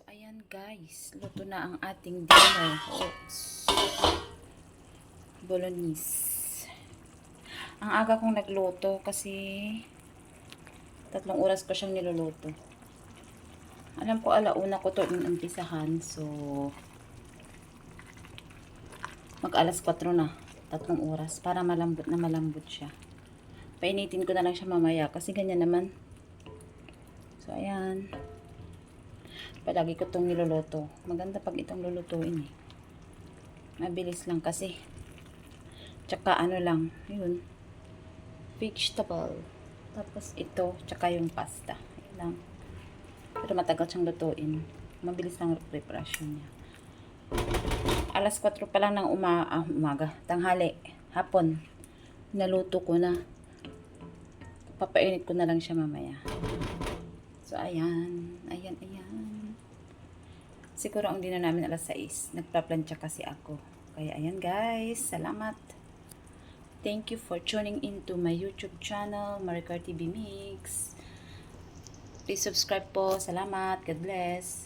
So, ayan guys. Luto na ang ating dinner. Oops. Bolognese. Ang aga kong nagluto kasi tatlong oras ko siyang niluluto. Alam ko alauna ko to inumpisahan. So, mag alas 4 na. Tatlong oras. Para malambot na malambot siya. Painitin ko na lang siya mamaya kasi ganyan naman. So, ayan. Palagi ko itong niluluto. Maganda pag itong lulutuin eh. Mabilis lang kasi. Tsaka ano lang, yun. Vegetable. Tapos ito, tsaka yung pasta. Yun lang. Pero matagal siyang lutuin. Mabilis lang preparation niya. Alas 4 pa lang ng uma ah, umaga. Tanghali. Hapon. Naluto ko na. Papainit ko na lang siya mamaya. So, ayan. Ayan. Siguro ang dinner namin alas 6. Nagpa-plancha kasi ako. Kaya ayan guys. Salamat. Thank you for tuning into my YouTube channel, Maricar TV Mix. Please subscribe po. Salamat. God bless.